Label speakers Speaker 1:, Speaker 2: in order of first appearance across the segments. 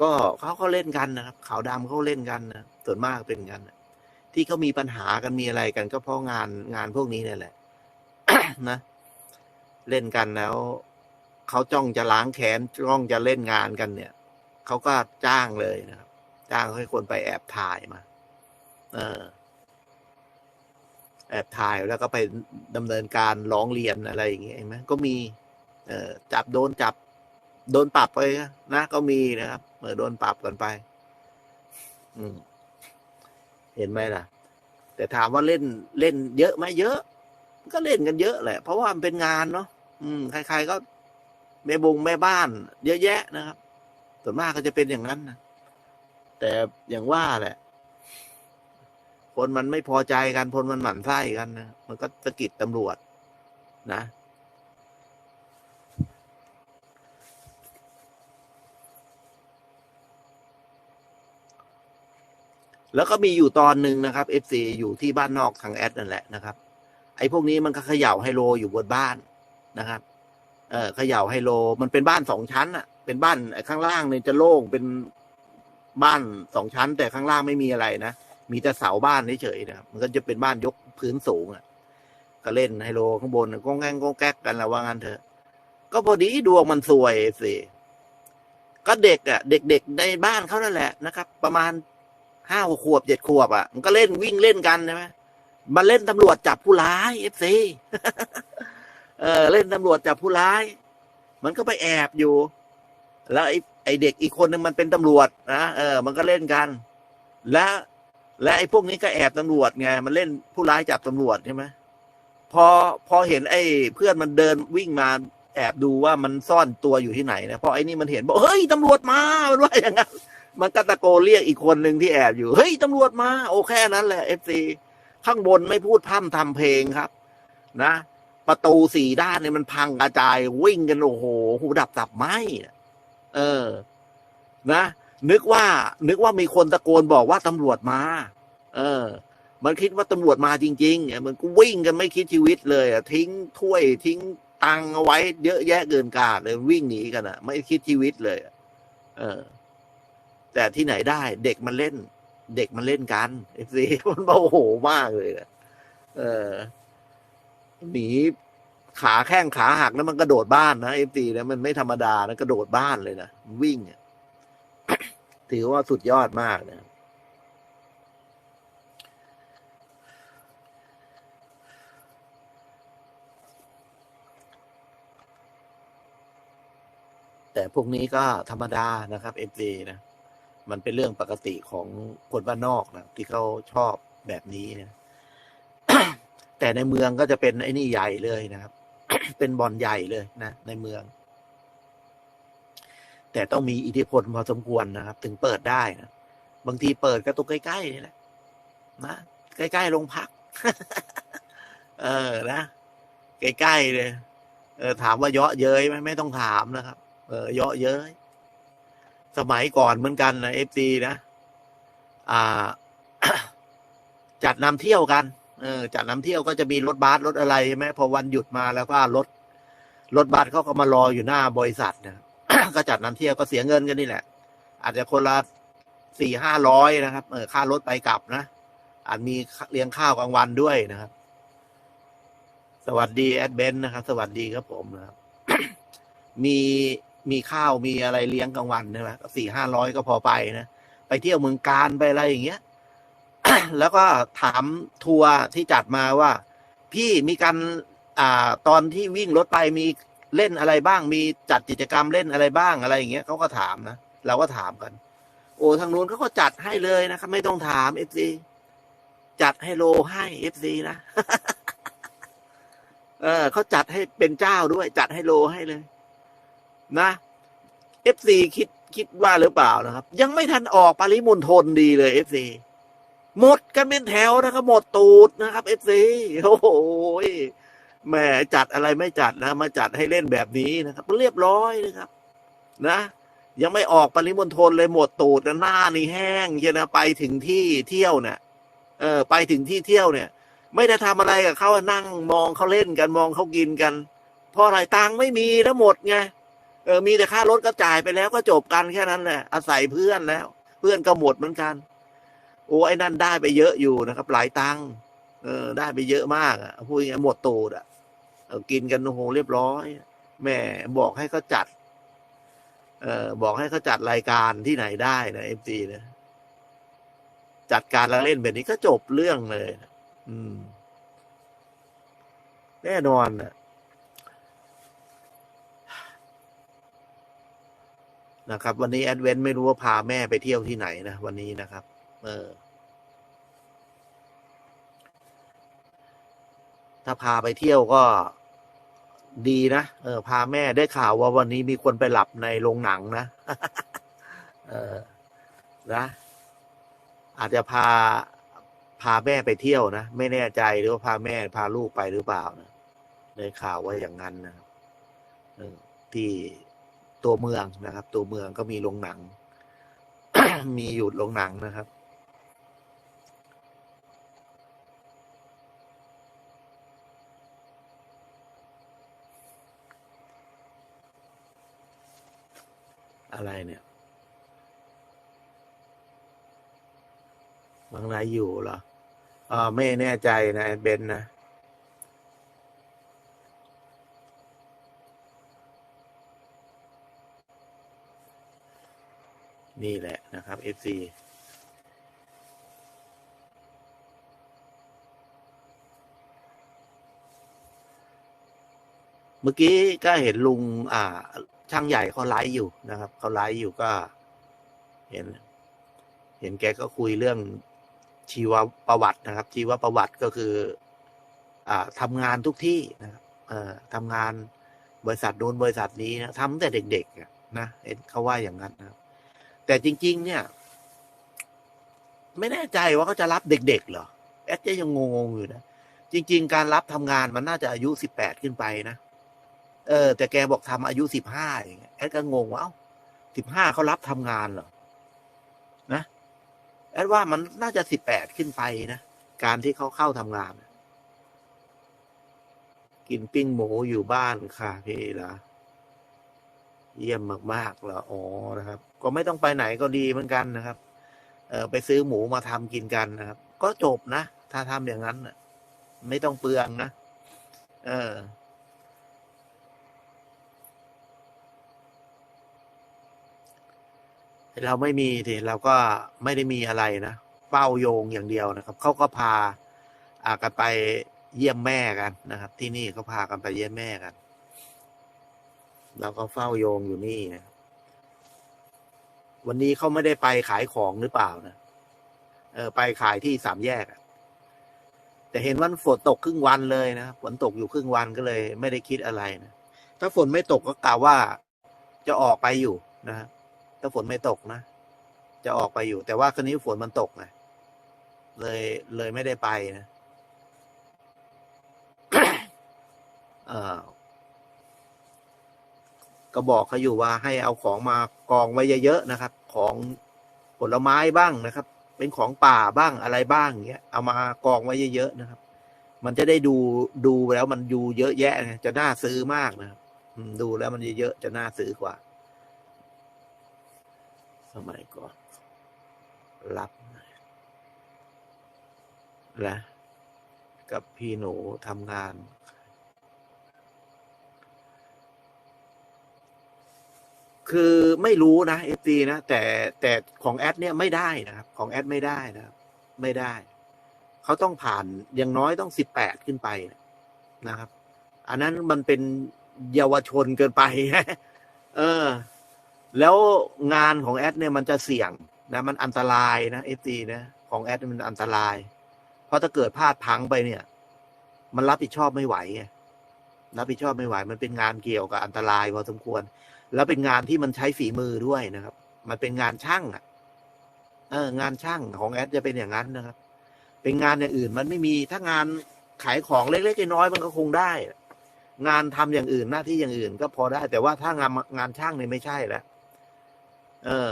Speaker 1: ก็เขาก็เล่นกันนะครับขาวดำเขาเล่นกันนะส่วนมากเป็นกันนะที่เขามีปัญหากันมีอะไรกัน ก็เพราะงานงานพวกนี้นี่แหละนะ เล่นกันแล้วเขาจ้องจะล้างแค้นจ้องจะเล่นงานกันเนี่ยเขาก็จ้างเลยนะครับ จ้างให้คนไปแอบถ่ายมา เออ แอบถ่ายแล้วก็ไปดำเนินการร้องเรียนอะไรอย่างเงี้ยเห็นไหมก็มี เออจับโดนจับ โดนปรับไปนะก็มีนะครับเออโดนปรับกันไป อืม เห็นไหมล่ะ แต่ถามว่าเล่นเล่นเยอะไหมเยอะ ก็เล่นกันเยอะแหละ เพราะว่ามันเป็นงานเนาะอืม ใครๆก็แม่บงแม่บ้าน เยอะแยะนะครับส่วนมากก็จะเป็นอย่างนั้นนะแต่อย่างว่าแหละ คนมันไม่พอใจกันคนมันหมั่นไส้กันนะมันก็สะกิดตำรวจ นะ แล้วก็มีอยู่ตอนหนึ่งนะครับ FC อยู่ที่บ้านนอกทางแอดนั่นแหละนะครับ ไอ้พวกนี้มันก็เขย่าไฮโลอยู่บนบ้านนะครับ เออเขย่าไฮโลมันเป็นบ้านสองชั้นอะเป็นบ้านข้างล่างเนี่ยจะโล่งเป็นบ้านสองชั้น แต่ข้างล่างไม่มีอะไรนะมีแต่เสาบ้านเฉยๆนะครับมันก็จะเป็นบ้านยกพื้นสูงอะก็เล่นไฮโลข้างบนก็แง่งก็แก๊กกันละว่างั้นเถอะ ก็พอดีดวงมันสวยสิก็เด็กอะ เด็กๆในบ้านเขานั่นแหละนะครับ ประมาณ ห้าหกขวบเจ็ดขวบอะมันก็เล่นวิ่งเล่นกันใช่ไหมมาเล่นตำรวจจับผู้ร้ายเอฟซีเออเล่นตำรวจจับผู้ร้าย มันก็ไปแอบอยู่ แล้วไอ้ไอเด็กอีกคนนึงมันเป็นตำรวจนะเออ มันก็เล่นกัน และและไอ้พวกนี้ก็แอบตำรวจไงมันเล่นผู้ร้ายจับตำรวจใช่ไหมพอพอเห็นไอ้เพื่อนมันเดินวิ่งมาแอบดูว่ามันซ่อนตัวอยู่ที่ไหนนะพอไอ้นี่มันเห็นบอกเฮ้ยตำรวจมามันว่าอย่างนั้น มันก็ตะโกนเรียกอีกคนหนึ่งที่แอบอยู่ เฮ้ยตำรวจมา โอแค่นั้นแหละเอฟซีข้างบนไม่พูดพร่ำทำเพลงครับ นะ ประตูสี่ด้านเนี่ยมันพังกระจายวิ่งกันโอ้โหหูดับตับไหมเออ นะนึกว่า นึกว่ามีคนตะโกนบอกว่าตำรวจมา เออ มันคิดว่าตำรวจมาจริงๆเนี่ยมันก็วิ่งกันไม่คิดชีวิตเลยอะทิ้งถ้วยทิ้งตังเอาไว้เยอะแยะเกินกาดเลยวิ่งหนีกันอะไม่คิดชีวิตเลยอะเออ แต่ที่ไหนได้เด็กมันเล่น เด็กมันเล่นกันเอฟซีมันโมโหมากเลยอะเออหนีขาแข้งขาหักแล้วมันกระโดดบ้านนะเอฟซีนะมันไม่ธรรมดานะกระโดดบ้านเลยนะวิ่งถือว่าสุดยอดมากนะแต่พวกนี้ก็ธรรมดานะครับเอฟซีนะ มันเป็นเรื่องปกติของคนบ้านนอกนะที่เขาชอบแบบนี้นะแต่ในเมืองก็จะเป็นไอ้นี่ใหญ่เลยนะครับ เป็นบอลใหญ่เลยนะ ในเมือง แต่ต้องมีอิทธิพลพอสมควรนะครับ ถึงเปิดได้นะบางทีเปิดก็ตรงใกล้ๆนี่แหละนะใกล้ๆโรงพัก เออนะใกล้ๆเลยเออถามว่าเยาะเย้ยไหมไม่ต้องถามนะครับ เออเยาะเย้ย สมัยก่อนเหมือนกันนะเอฟซีนะ อ่า จัดนำเที่ยวกัน เออ จัดนำเที่ยวก็จะมีรถบัสรถอะไรใช่ไหมพอวันหยุดมาแล้วก็รถ รถบัสเขาก็มารออยู่หน้าบริษัทนะก็จัดนำเที่ยวก็เสียเงินกันนี่แหละ อาจจะคนละสี่ห้าร้อยนะครับเออค่ารถไปกลับนะอาจมีเลี้ยงข้าวกลางวันด้วยนะครับ สวัสดีแอดเบนนะครับ สวัสดีครับผมนะครับมี มีข้าวมีอะไรเลี้ยงกลางวันใช่ไหมสี่ห้าร้อยก็พอไปนะไปเที่ยวเมืองการไปอะไรอย่างเงี้ยแล้วก็ถามทัวร์ที่จัดมาว่า พี่มีการอ่าตอนที่วิ่งรถไปมีเล่นอะไรบ้าง มีจัดกิจกรรมเล่นอะไรบ้างอะไรอย่างเงี้ยเขาก็ถามนะเราก็ถามกัน โอ้ทางนู้นเขาก็จัดให้เลยนะครับ ไม่ต้องถามเอฟซีจัดให้โลให้เอฟซีนะเออเขาจัดให้เป็นเจ้าด้วย จัดให้โลให้เลย นะเอฟซีคิดคิดว่าหรือเปล่านะครับ ยังไม่ทันออกปริมณฑลดีเลยเอฟซีหมดกันเป็นแถวนะครับหมดตูดนะครับเอฟซีโอ้โหแหมจัดอะไรไม่จัดนะ มาจัดให้เล่นแบบนี้นะครับเรียบร้อยนะครับ นะ ยังไม่ออกปริมณฑลเลยหมดตูดนะหน้านี่แห้งใช่นะไปถึงที่เที่ยวเนี่ยเออ ไปถึงที่เที่ยวเนี่ย ไม่ได้ทำอะไรกับเขานั่งมองเขาเล่นกันมองเขากินกันเพราะอะไรตังไม่มีแล้วหมดไง เออมีแต่ค่ารถก็จ่ายไปแล้วก็จบกันแค่นั้นแหละอาศัยเพื่อนแล้ว เพื่อนก็หมดเหมือนกัน โอ้ไอ้นั่นได้ไปเยอะอยู่นะครับ หลายตังค์เออ ได้ไปเยอะมากอะพูดง่ายหมดตูดอะกินกันโอ้โหเรียบร้อยแม่บอกให้เขาจัด เออบอกให้เขาจัดรายการที่ไหนได้นะเอฟซีนะจัดการล้วเล่นแบบนี้ก็จบเรื่องเลยนะอืม แน่นอนนะ นะครับ วันนี้แอดเวนไม่รู้ว่าพาแม่ไปเที่ยวที่ไหนนะวันนี้นะครับ เออ ถ้าพาไปเที่ยวก็ดีนะเออ พาแม่ได้ข่าวว่าวันนี้มีคนไปหลับในโรงหนังนะเออนะอาจจะพาพาแม่ไปเที่ยวนะ ไม่แน่ใจหรือว่าพาแม่พาลูกไปหรือเปล่านะได้ข่าวว่าอย่างนั้นนะออที่ ตัวเมืองนะครับ ตัวเมืองก็มีโรงหนัง มีหยุดโรงหนังนะครับ อะไรเนี่ยบางรายอยู่เหรออ่าไม่แน่ใจนะเบนนะ นี่แหละนะครับ FC เมื่อกี้ก็เห็นลุง อ่า ช่างใหญ่เขาไลฟ์อยู่นะครับเขาไลฟ์อยู่ก็ เห็น เห็นแกก็คุยเรื่องชีวประวัตินะครับ ชีวประวัติก็คือ อ่าทำงานทุกที่นะครับ เอ่อทำงานบริษัทนู้นบริษัทนี้นะทำแต่เด็กๆนะเห็นเขาว่าอย่างนั้นนะครับ แต่จริง ๆ เนี่ย ไม่แน่ใจว่าเขาจะรับเด็ก ๆ เหรอ แอดก็ยังงงๆอยู่นะ จริง ๆ การรับทำงานมันน่าจะอายุสิบแปดขึ้นไปนะ เออ แต่แกบอกทำอายุสิบห้าอย่างเงี้ยแอดก็งงว่าเอ้าสิบห้าเขารับทำงานเหรอ นะ แอดว่ามันน่าจะสิบแปดขึ้นไปนะ การที่เขาเข้าทำงาน กินปิ้งหมูอยู่บ้านค่ะพี่ละ เยี่ยมมากๆแล้วอ๋อนะครับ ก็ไม่ต้องไปไหนก็ดีเหมือนกันนะครับ เออไปซื้อหมูมาทำกินกันนะครับ ก็จบนะ ถ้าทำอย่างนั้นไม่ต้องเปลืองนะ เออเราไม่มีทีเราก็ไม่ได้มีอะไรนะเฝ้าโยงอย่างเดียวนะครับเขาก็พาอากันไปเยี่ยมแม่กันนะครับ ที่นี่เขาพากันไปเยี่ยมแม่กัน เราก็เฝ้าโยงอยู่นี่นะวันนี้เขาไม่ได้ไปขายของหรือเปล่านะเออไปขายที่สามแยกแต่เห็นวันฝนตกครึ่งวันเลยนะฝนตกอยู่ครึ่งวันก็เลย ไม่ได้คิดอะไรนะถ้าฝนไม่ตกก็กล่าวว่าจะออกไปอยู่นะถ้าฝนไม่ตกนะจะออกไปอยู่ แต่ว่าคราวนี้ฝนมันตกไงเลยเลยไม่ได้ไปนะเออ ก็บอกเขาอยู่ว่าให้เอาของมากองไว้เยอะๆนะครับ ของผลไม้บ้างนะครับ เป็นของป่าบ้างอะไรบ้างอย่างเงี้ยเอามากองไว้เยอะๆนะครับ มันจะได้ดูดูแล้วมันอยู่เยอะแยะจะน่าซื้อมากนะครับดูแล้วมันเยอะๆจะน่าซื้อกว่า สมัยก่อนรับนะกับพี่หนูทำงาน คือไม่รู้นะเอฟซีนะ แต่แต่ของแอดเนี่ยไม่ได้นะครับ ของแอดไม่ได้นะครับ ไม่ได้ เขาต้องผ่านอย่างน้อยต้องสิบแปดขึ้นไปนะครับ อันนั้นมันเป็นเยาวชนเกินไป เออ แล้วงานของแอดเนี่ยมันจะเสี่ยงนะ มันอันตรายนะเอฟซีนะ ของแอดมันอันตราย เพราะถ้าเกิดพลาดพังไปเนี่ย มันรับผิดชอบไม่ไหวรับผิดชอบไม่ไหว มันเป็นงานเกี่ยวกับอันตรายพอสมควร แล้วเป็นงานที่มันใช้ฝีมือด้วยนะครับ มันเป็นงานช่างอะเอองานช่างของแอดจะเป็นอย่างนั้นนะครับ เป็นงานอย่างอื่นมันไม่มีถ้างานขายของเล็กๆน้อยๆมันก็คงได้ งานทำอย่างอื่นหน้าที่อย่างอื่นก็พอได้ แต่ว่าถ้างานงานช่างเนี่ยไม่ใช่แล้วเออ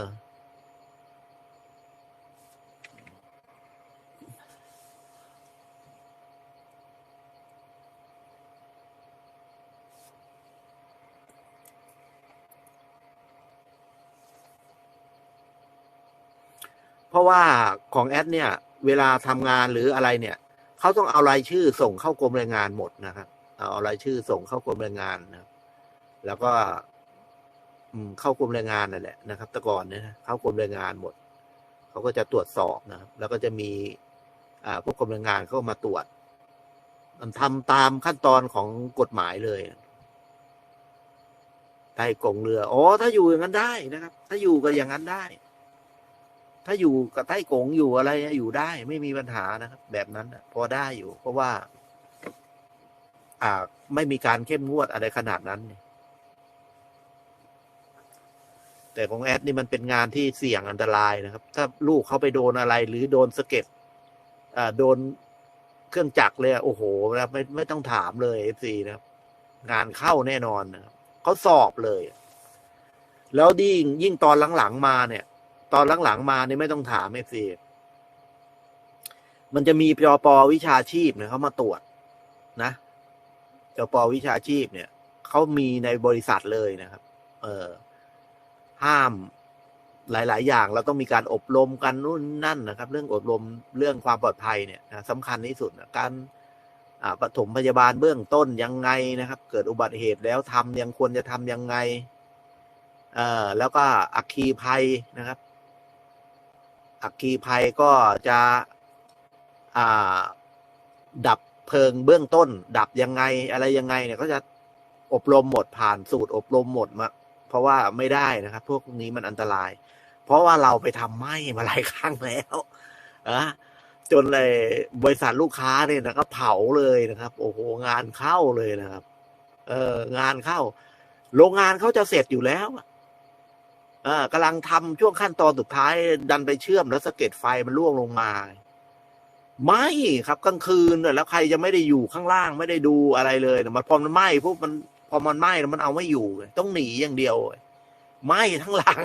Speaker 1: เพราะว่าของแอดเนี่ย เวลาทำงานหรืออะไรเนี่ยเขาต้องเอารายชื่อส่งเข้ากรมแรงงานหมดนะครับเอารายชื่อส่งเข้ากรมแรงงานนะแล้วก็ อืมเข้ากรมแรงงานนั่นแหละนะครับ แต่ก่อนเนี่ยเข้ากรมแรงงานหมดเขาก็จะตรวจสอบนะครับ แล้วก็จะมี อ่าพวกกรมแรงงานเข้ามาตรวจมันทำตามขั้นตอนของกฎหมายเลยใต้กงเรือ อ๋อ ถ้าอยู่อย่างนั้นได้นะครับ ถ้าอยู่ก็อย่างนั้นได้ ถ้าอยู่กับใต้กงอยู่อะไรอยู่ได้ไม่มีปัญหานะครับ แบบนั้นพอได้อยู่ เพราะว่า อ่า ไม่มีการเข้มงวดอะไรขนาดนั้นแต่ของแอดนี่มันเป็นงานที่เสี่ยงอันตรายนะครับ ถ้าลูกเขาไปโดนอะไร หรือโดนสะเก็ดอ่าโดนเครื่องจักรเลยโอ้โหแล้วไม่ไม่ต้องถามเลยเอฟซีนะครับ งานเข้าแน่นอนนะครับเขาสอบเลย แล้วยิ่งยิ่งตอนหลังๆมาเนี่ย ตอนหลังๆมาเนี่ยไม่ต้องถามเอฟซีมันจะมีปปวิชาชีพเนี่ยเขามาตรวจนะปปวิชาชีพเนี่ยเขามีในบริษัทเลยนะครับ เออห้ามหลาย ๆ อย่างเราต้องมีการอบรมกันนู่นนั่นนะครับ เรื่องอบรมเรื่องความปลอดภัยเนี่ยนะสำคัญที่สุดนะการปฐมพยาบาลเบื้องต้นยังไงนะครับ เกิดอุบัติเหตุแล้วทำยังควรจะทำยังไงเอ่อแล้วก็อัคคีภัยนะครับ อัคคีภัยก็จะดับเพลิงเบื้องต้น ดับยังไงอะไรยังไงเนี่ยก็จะอบรมหมดผ่านสูตรอบรมหมดมาเพราะว่าไม่ได้นะครับ พวกนี้มันอันตราย เพราะว่าเราไปทำไหม้มาหลายครั้งแล้วอะจนเลยบริษัทลูกค้าเนี่ยนะก็เผาเลยนะครับ โอ้โหงานเข้าเลยนะครับ เอองานเข้า โรงงานเขาจะเสร็จอยู่แล้วอะเออ กำลังทำช่วงขั้นตอนสุดท้าย ดันไปเชื่อมแล้วสะเก็ดไฟมันล่วงลงมาไหม่ครับกลางคืนแล้วใครจะไม่ได้อยู่ข้างล่างไม่ได้ดูอะไรเลยมันพอมันไหม้พวกมันพอมันไหม้แล้วมันเอาไม่อยู่ ต้องหนีอย่างเดียวไหม้ทั้งหลัง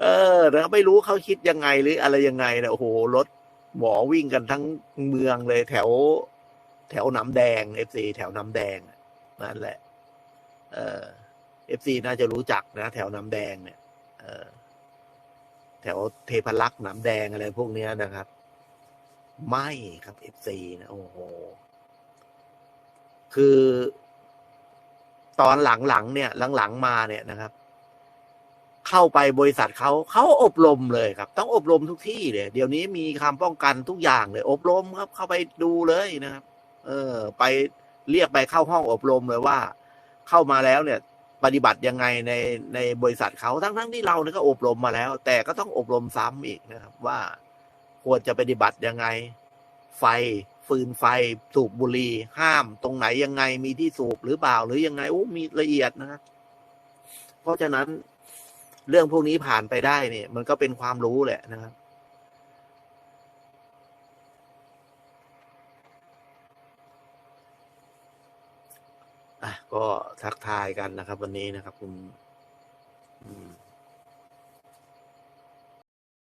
Speaker 1: เออแล้วไม่รู้เขาคิดยังไงหรืออะไรยังไงนะโอ้โหรถหมอวิ่งกันทั้งเมืองเลยแถว แถวน้ำแดงเอฟซีแถวน้ำแดงนั่นแหละ เออ เอฟซีน่าจะรู้จักนะ แถวน้ำแดงเนี่ยแถวเทพลักษ์น้ำแดงอะไรพวกนี้นะครับ ไม่ครับเอฟซีนะโอ้โห คือตอนหลังๆเนี่ย หลังๆมาเนี่ยนะครับ เข้าไปบริษัทเขาเขาอบรมเลยครับ ต้องอบรมทุกที่เลย เดี๋ยวนี้มีคำป้องกันทุกอย่างเลย อบรมครับ เข้าไปดูเลยนะครับ เออ ไปเรียกไปเข้าห้องอบรมเลยว่า เข้ามาแล้วเนี่ย ปฏิบัติยังไงในในบริษัทเขาทั้งทั้งที่เราเนี่ยก็อบรมมาแล้ว แต่ก็ต้องอบรมซ้ำอีกนะครับ ว่าควรจะปฏิบัติยังไง ไฟฟืนไฟสูบบุหรี่ห้ามตรงไหนยังไงมีที่สูบหรือเปล่าหรือยังไงโอ้มีละเอียดนะครับเพราะฉะนั้นเรื่องพวกนี้ผ่านไปได้เนี่ย มันก็เป็นความรู้แหละนะครับ ก็ทักทายกันนะครับ วันนี้นะครับ คุณ อืม